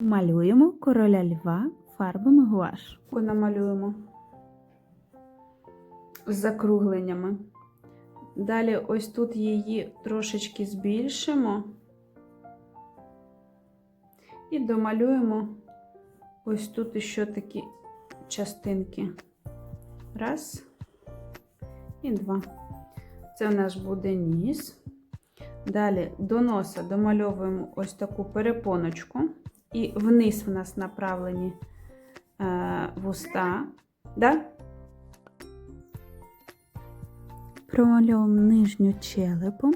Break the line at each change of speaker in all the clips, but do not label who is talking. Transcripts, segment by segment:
Малюємо короля льва фарбами гуаш. Намалюємо з закругленнями. Далі ось тут її трошечки збільшимо і домалюємо ось тут ще такі частинки. Раз і два. Це у нас буде ніс. Далі до носа домальовуємо ось таку перепоночку. І вниз в нас направлені е, вуста. Да? Промальовуємо нижню челепу.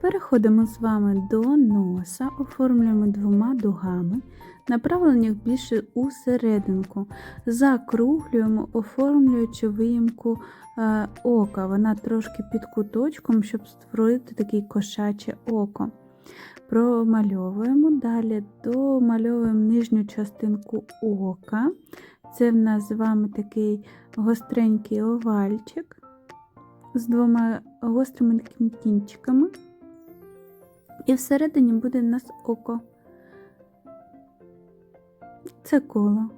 Переходимо з вами до носа, оформлюємо двома дугами, направлені більше у серединку. Закруглюємо, оформлюючи виїмку е, ока. Вона трошки під куточком, щоб створити таке кошаче око. Промальовуємо, далі домальовуємо нижню частинку ока. Це в нас з вами такий гостренький овальчик з двома гострими такими кінчиками. І всередині буде в нас око. Це коло.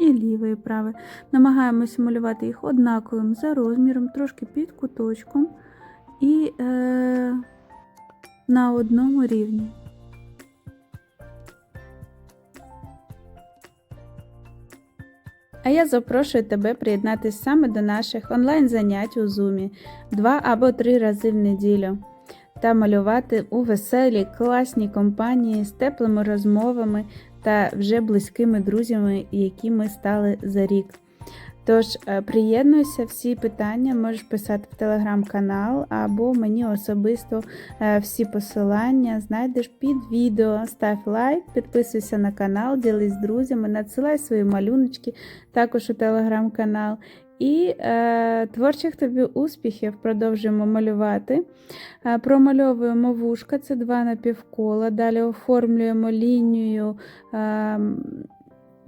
І ліве, і праве. Намагаємося малювати їх однаковим за розміром, трошки під куточком і е, на одному рівні. А я запрошую тебе приєднатися саме до наших онлайн-занять у Zoom два або три рази в неділю та малювати у веселій, класній компанії з теплими розмовами та вже близькими друзями, які ми стали за рік. Тож, е, приєднуйся, всі питання можеш писати в телеграм-канал або мені особисто е, всі посилання знайдеш під відео. Став лайк, підписуйся на канал, ділись з друзями, надсилай свої малюночки також у телеграм-канал. І е, творчих тобі успіхів продовжуємо малювати. Е, промальовуємо вушка, це два напівкола. Далі оформлюємо лінію. Е,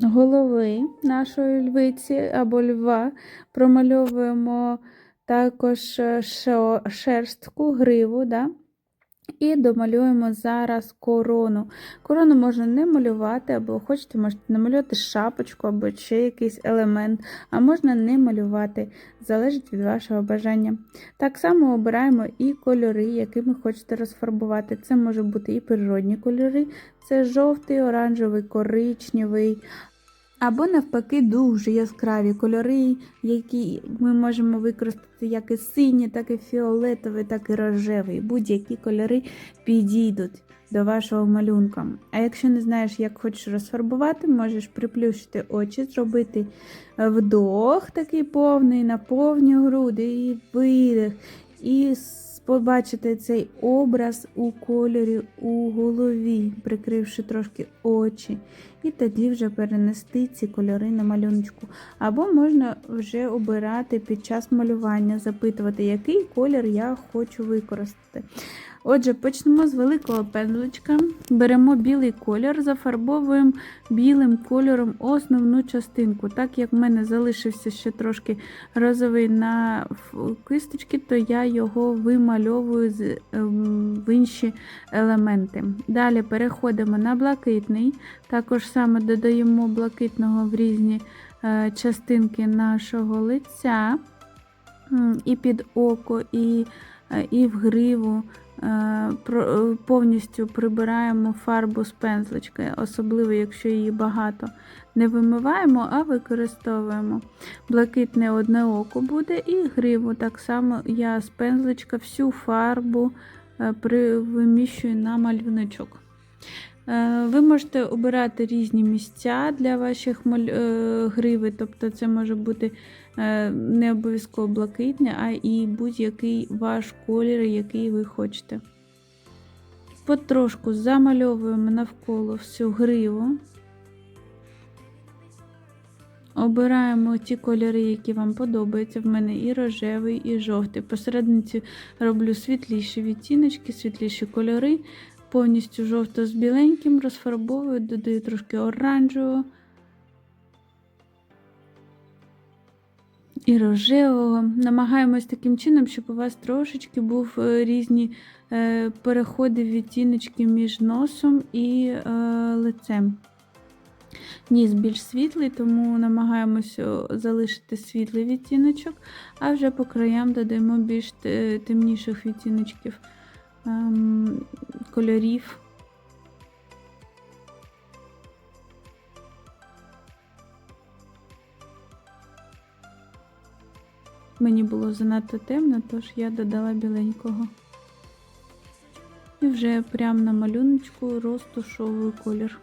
голови нашої львиці або льва, промальовуємо також е, шерстку, гриву. Да? І домалюємо зараз корону. Корону можна не малювати, або хочете, можете намалювати шапочку, або ще якийсь елемент, а можна не малювати, залежить від вашого бажання. Так само обираємо і кольори, які ми хочете розфарбувати. Це може бути і природні кольори, це жовтий, оранжевий, коричневий, або, навпаки, дуже яскраві кольори, які ми можемо використати як і сині, так і фіолетовий, так і рожевий. Будь-які кольори підійдуть до вашого малюнка. А якщо не знаєш, як хочеш розфарбувати, можеш приплющити очі, зробити вдох, такий повний, на повні груди, і видих. І побачити цей образ у кольорі у голові, прикривши трошки очі, і тоді вже перенести ці кольори на малюночку. Або можна вже обирати під час малювання, запитувати, який колір я хочу використати. Отже, почнемо з великого пензличка. Беремо білий колір, зафарбовуємо білим кольором основну частинку. Так як в мене залишився ще трошки розовий на кисточки, то я його вимальовую ем, в інші елементи. Далі переходимо на блакитний, також саме додаємо блакитного в різні е, частинки нашого лиця, і під око, і, е, і в гриву. Е, повністю прибираємо фарбу з пензлички, особливо, якщо її багато. Не вимиваємо, а використовуємо. Блакитне одне око буде і гриву. Так само я з пензличка всю фарбу виміщую на малюночок. Ви можете обирати різні місця для ваших гриви, тобто це може бути Е, не обов'язково блакитне, а і будь-який ваш колір, який ви хочете. Потрошку замальовуємо навколо всю гриву. Обираємо ті кольори, які вам подобаються. В мене і рожевий, і жовтий. Посередниці роблю світліші відтіночки, світліші кольори, повністю жовто з біленьким, розфарбовую, додаю трошки оранжевого. і рожевого. Намагаємось таким чином, щоб у вас трошечки був е, різні е, переходи відтіночки між носом і е, лицем. Ніс більш світлий, тому намагаємося залишити світлий відтіночок, а вже по краям додаємо більш темніших відтіночків кольорів. Мені було занадто темно, тож я додала біленького. І вже прямо на малюночку розтушовую колір.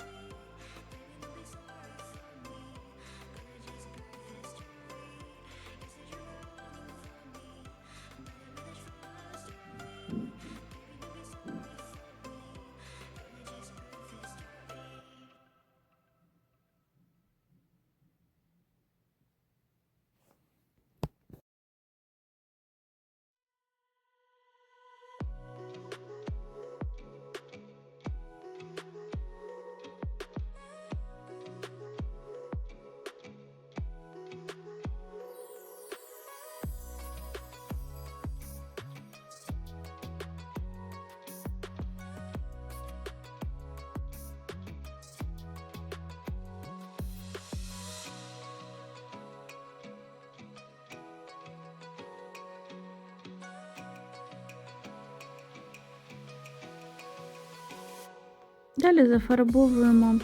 Далі зафарбовуємо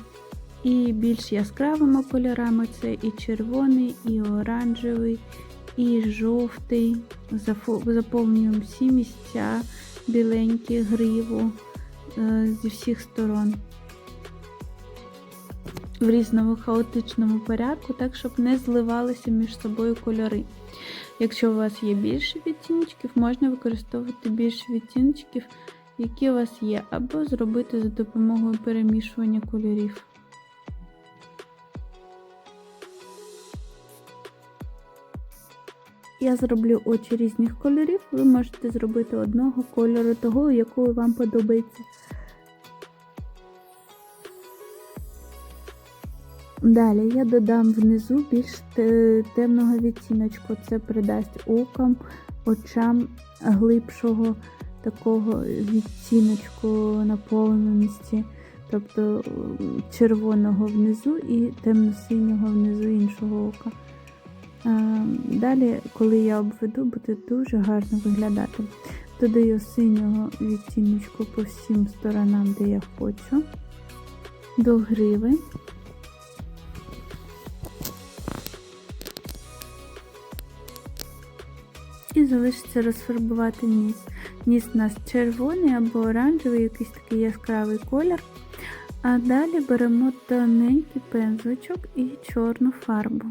і більш яскравими кольорами це і червоний, і оранжевий, і жовтий. Заповнюємо всі місця, біленькі, гриву е, зі всіх сторон. В різному хаотичному порядку, так, щоб не зливалися між собою кольори. Якщо у вас є більше відтіночків, можна використовувати більше відтіночків, які у вас є, або зробити за допомогою перемішування кольорів. Я зроблю очі різних кольорів, ви можете зробити одного кольору, того, якого вам подобається. Далі я додам внизу більш темного відтіночку. Це придасть окам, очам глибшого такого відтіночку наповненості, тобто червоного внизу і темно-синього внизу іншого ока. Далі, коли я обведу, буде дуже гарно виглядати. Додаю синього відтіночку по всім сторонам, де я хочу, до гриви. Залишиться розфарбувати ніс. Ніс у нас червоний або оранжевий, якийсь такий яскравий колір. А далі беремо тоненький пензличок і чорну фарбу.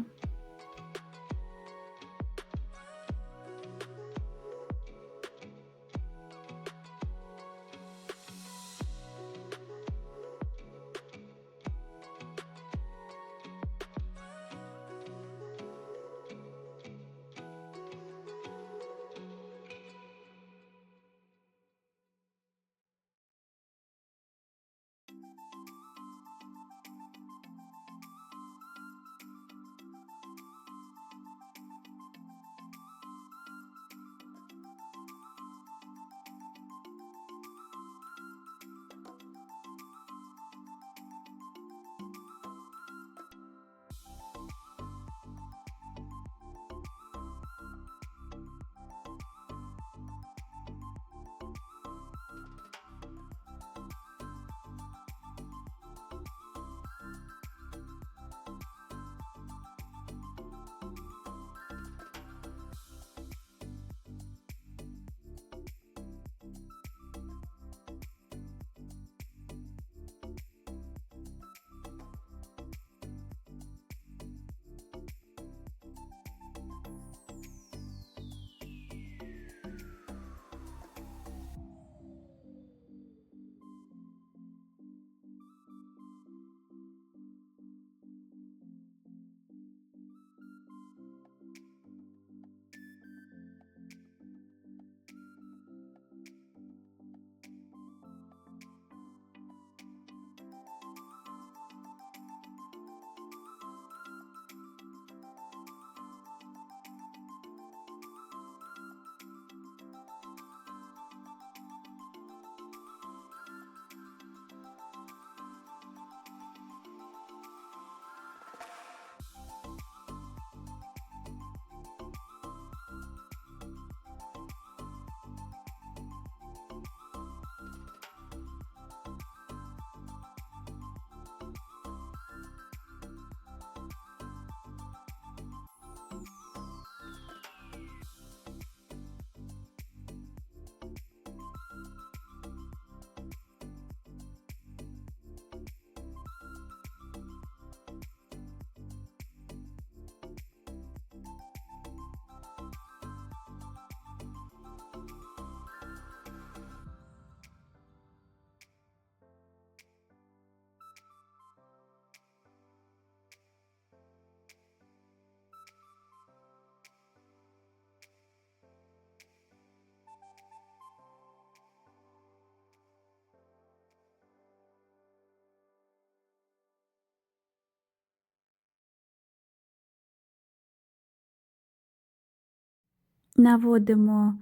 Наводимо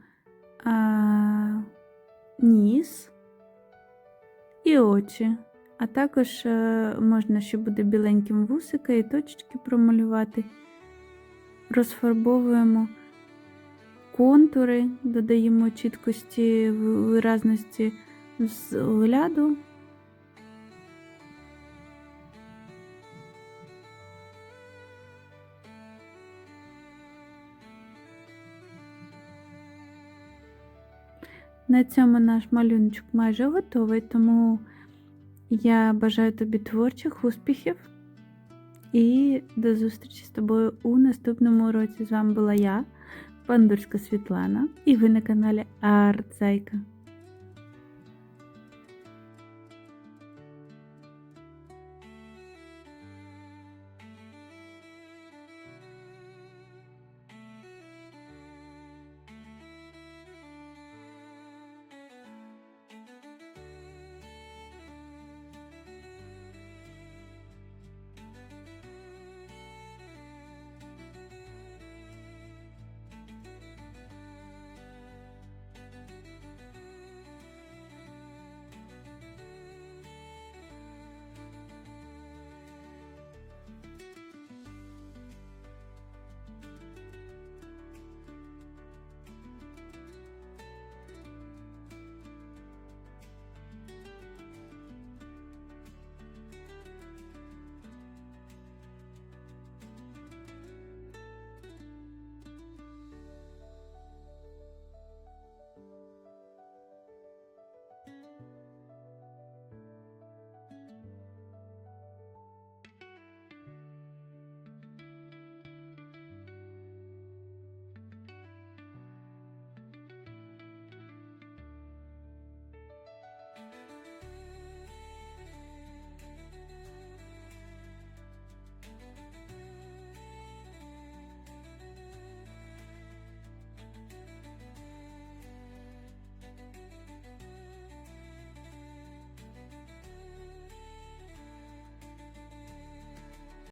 а, ніс і очі. А також е, можна ще буде біленьким вусика і точечки промалювати. Розфарбовуємо контури, додаємо чіткості, виразності з огляду. На цьому наш малюночок майже готовий, тому я бажаю тобі творчих успіхів і до зустрічі з тобою у наступному уроці. З вами була я, Пандурська Світлана, і ви на каналі Арт Зайка.